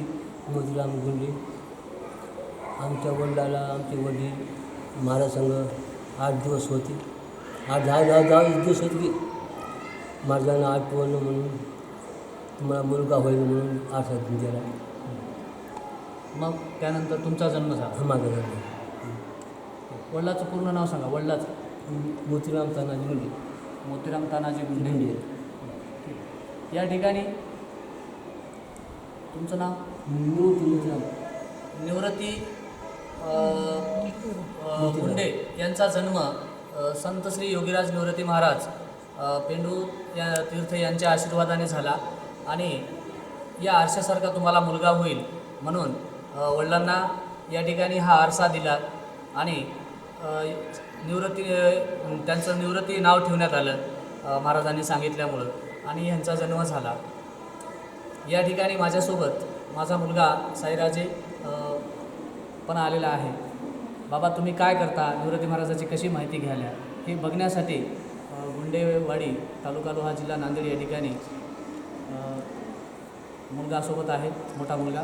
मूर्ती मोतीराम गुंडे आमच्या वडिलाला आमचे वडील महाराजसंघ आठ दिवस होते. आठ दहा दहा दहा दिवस होते की महाराजांना आठवण म्हणून तुम्हाला मुलगा होईल म्हणून आश्वासन दिला मग त्यानंतर तुमचा जन्म झाला. माझा जन्म वडिलाचं पूर्ण नाव सांगा वडिलाचं. मोतीराम तानाजी गुंडे मोतीराम तानाजी गुंडे या ठिकाणी तुमचं नाव? निवृत्ती गुंडे यांचा जन्म संत श्री योगीराज निवृत्ती महाराज पेंडू या तीर्थ यांच्या आशीर्वादाने झाला. आणि या आरशासारखा तुम्हाला मुलगा होईल म्हणून वडिलांना या ठिकाणी हा आरसा दिला. आणि निवृत्ती त्यांचं निवृत्ती नाव ठेवण्यात आलं महाराजांनी सांगितल्यामुळं. आणि यांचा जन्म झाला. या ठिकाणी माझ्यासोबत माझा मुलगा साईराजे पण आलेला आहे. बाबा तुम्ही काय करता? निवृत्ती महाराजाची कशी माहिती घ्यायला? हे बघण्यासाठी गुंडेवाडी तालुका लोहा जिल्हा नांदेड या ठिकाणी मुलगासोबत आहे मोठा मुलगा.